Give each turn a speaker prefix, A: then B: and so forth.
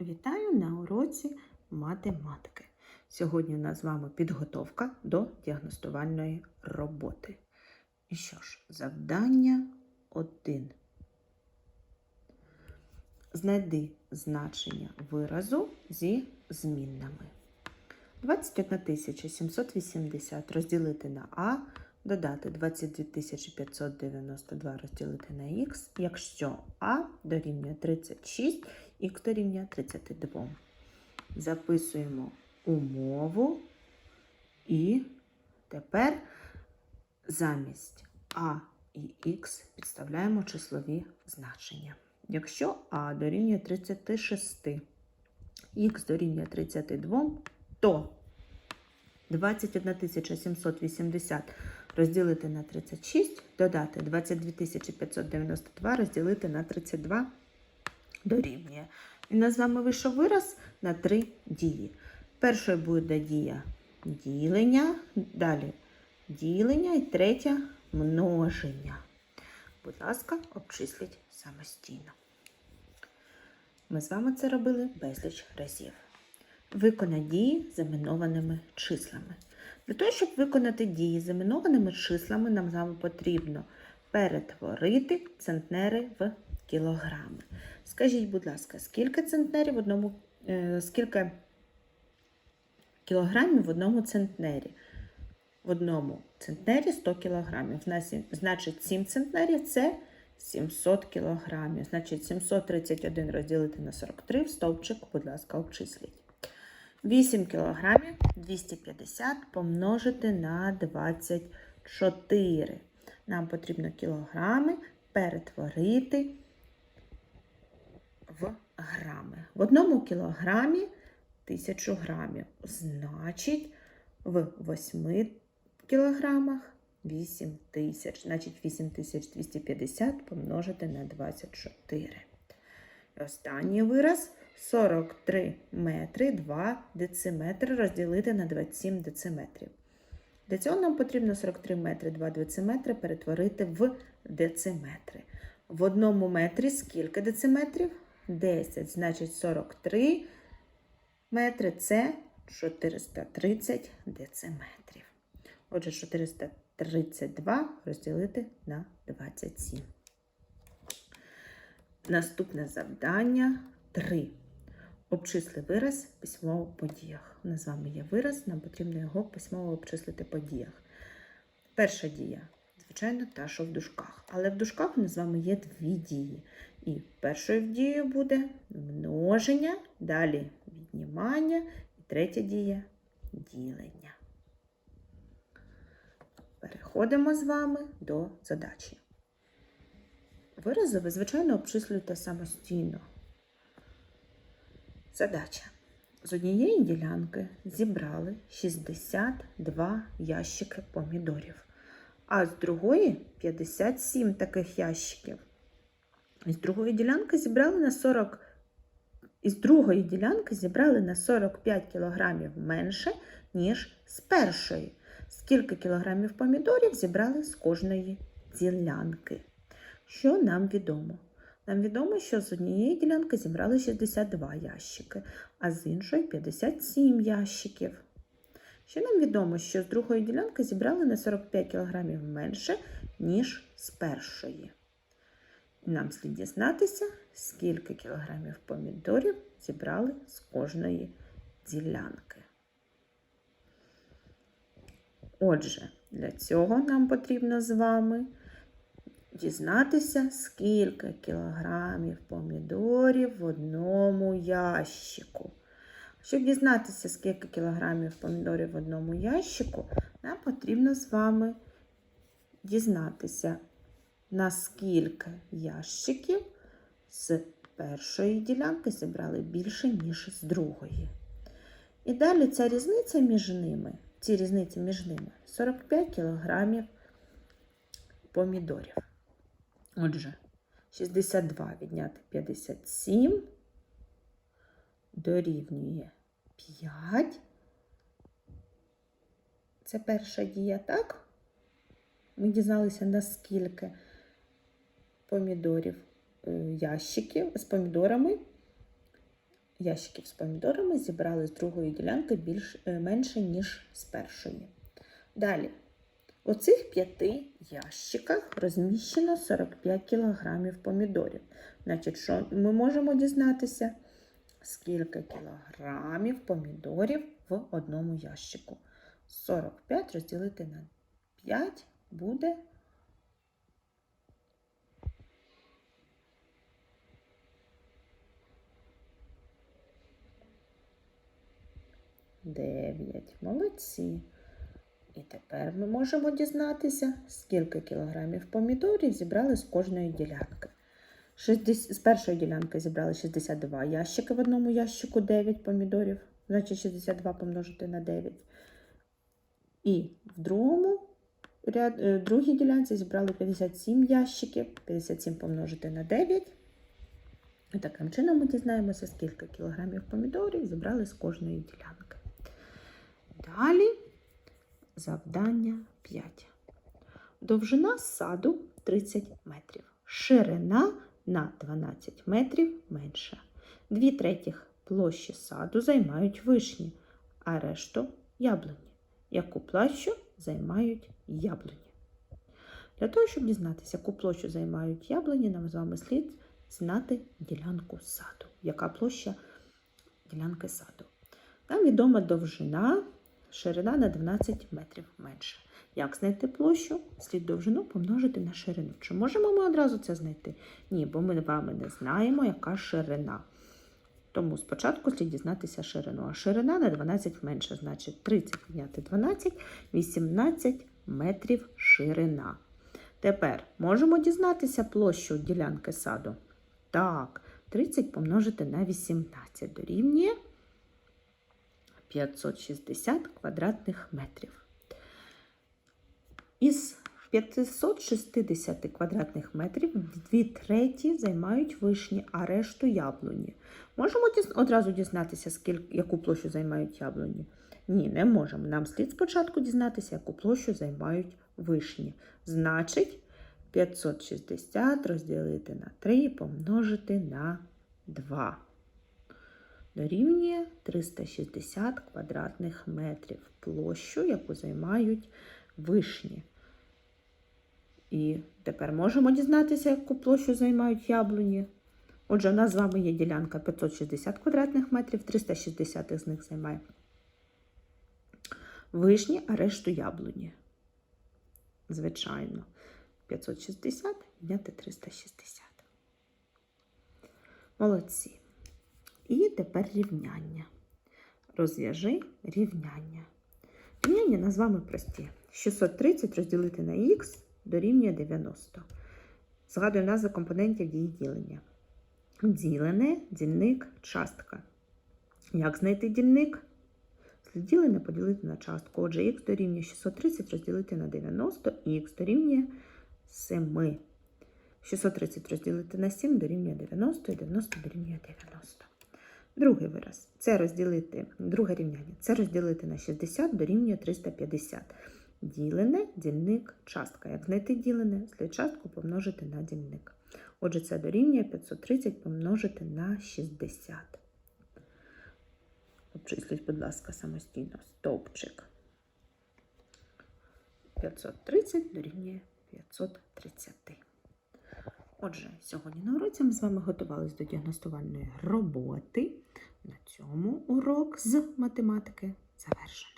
A: Вітаю на уроці математики. Сьогодні у нас з вами підготовка до діагностувальної роботи. І що ж, завдання 1. Знайди значення виразу зі змінними. 21 780 розділити на А, додати 22 592 розділити на Х, якщо А дорівнює 36, Х дорівнює 32. Записуємо умову і тепер замість А і Х підставляємо числові значення. Якщо А дорівнює 36, Х дорівнює 32, то 21 780 розділити на 36, додати 22 592 розділити на 32 дорівнює. І у з вами вийшов вираз на три дії. Першою буде дія ділення, далі ділення і третя множення. Будь ласка, обчисліть самостійно. Ми з вами це робили безліч разів. Виконай дії з іменованими числами. Для того, щоб виконати дії з іменованими числами, нам з вами потрібно перетворити центнери в кілограми. Скажіть, будь ласка, скільки центнерів в одному, е, скільки кілограмів в одному центнері? В одному центнері 100 кілограмів. Значить, 7 центнерів це 700 кілограмів. Значить, 731 розділити на 43 в стовпчик, будь ласка, обчисліть. 8 кілограмів 250 помножити на 24. Нам потрібно кілограми перетворити в грами. В одному кілограмі 1000 грамів. Значить, в 8 кілограмах 8 тисяч. Значить, 8250 помножити на 24. І останній вираз 43 метри 2 дециметри розділити на 27 дециметрів. Для цього нам потрібно 43 метри 2 дециметри перетворити в дециметри. В одному метрі скільки дециметрів? 10. Значить, 43 метри це 430 дециметрів. Отже, 432 розділити на 27. Наступне завдання 3. Обчисли вираз письмово по діях. У нас з вами є вираз, нам потрібно його письмово обчислити по діях. Перша дія, звичайно, та, що в дужках. Але в дужках у нас з вами є дві дії. І першою дією буде множення, далі віднімання, і третя дія ділення. Переходимо з вами до задачі. Вирази ви, звичайно, обчислюєте самостійно. Задача. З однієї ділянки зібрали 62 ящики помідорів, а з другої 57 таких ящиків. З другої ділянки зібрали на 40 із другої ділянки зібрали на 45 кілограмів менше, ніж з першої. Скільки кілограмів помідорів зібрали з кожної ділянки? Що нам відомо? Нам відомо, що з однієї ділянки зібрали 62 ящики, а з іншої 57 ящиків. Ще нам відомо, що з другої ділянки зібрали на 45 кг менше, ніж з першої. Нам слід дізнатися, скільки кілограмів помідорів зібрали з кожної ділянки. Отже, для цього нам потрібно з вами дізнатися, скільки кілограмів помідорів в одному ящику. Щоб дізнатися, скільки кілограмів помідорів в одному ящику, нам потрібно з вами дізнатися, наскільки ящиків з першої ділянки зібрали більше, ніж з другої. І далі ця різниця між ними, ці різниці між ними 45 кілограмів помідорів. Отже, 62 відняти 57 дорівнює 5. Це перша дія, так? Ми дізналися, наскільки помідорів, е, ящиків з помідорами ящиків з помідорами зібрали з другої ділянки більш, е, менше, ніж з першої. Далі, у цих п'яти ящиках розміщено 45 кг помідорів. Значить, що ми можемо дізнатися, скільки кілограмів помідорів в одному ящику. 45 розділити на 5 буде 9. Молодці. І тепер ми можемо дізнатися, скільки кілограмів помідорів зібрали з кожної ділянки. 60, з першої ділянки зібрали 62 ящики в одному ящику 9 помідорів, значить 62 помножити на 9. І в другому ряд, е, другій ділянці зібрали 57 ящиків, 57 помножити на 9. І таким чином ми дізнаємося, скільки кілограмів помідорів зібрали з кожної ділянки. Далі завдання 5. Довжина саду 30 метрів. Ширина на 12 метрів менша. Дві третіх площі саду займають вишні, а решту яблуні. Яку площу займають яблуні? Для того, щоб дізнатися, яку площу займають яблуні, нам з вами слід знати ділянку саду. Яка площа ділянки саду? Нам відома довжина, ширина на 12 метрів менше. Як знайти площу? Слід довжину помножити на ширину. Чи можемо ми одразу це знайти? Ні, бо ми з вами не знаємо, яка ширина. Тому спочатку слід дізнатися ширину. А ширина на 12 менше, значить 30 відняти 12, 18 метрів ширина. Тепер можемо дізнатися площу ділянки саду. Так, 30 помножити на 18 дорівнює 560 квадратних метрів. Із 560 квадратних метрів дві треті займають вишні, а решту яблуні. Можемо одразу дізнатися, скільки, яку площу займають яблуні? Ні, не можемо. Нам слід спочатку дізнатися, яку площу займають вишні. Значить, 560 розділити на 3 і помножити на 2. Дорівнює 360 квадратних метрів площу, яку займають вишні. І тепер можемо дізнатися, яку площу займають яблуні. Отже, у нас з вами є ділянка 560 квадратних метрів, 360 з них займає вишні, а решту яблуні. Звичайно, 560 відняти 360. Молодці. І тепер рівняння. Розв'яжи рівняння. Рівняння нас з вами прості. 630 розділити на х дорівнює 90. Згадую назви компонентів дії ділення. Ділене, дільник, частка. Як знайти дільник? Ділене поділити на частку. Отже, х дорівнює 630 розділити на 90, і х дорівнює 7. 630 розділити на 7 дорівнює 90, і 90 дорівнює 90. Другий вираз. Це розділити, друге рівняння. Це розділити на 60 дорівнює 350. Ділене, дільник, частка. Як знайти ділене, слід частку помножити на дільник. Отже, це дорівнює 530 помножити на 60. Обчисліть, будь ласка, самостійно. Стовпчик. 530 дорівнює 530. Отже, сьогодні на уроці ми з вами готувалися до діагностувальної роботи. На цьому урок з математики завершено.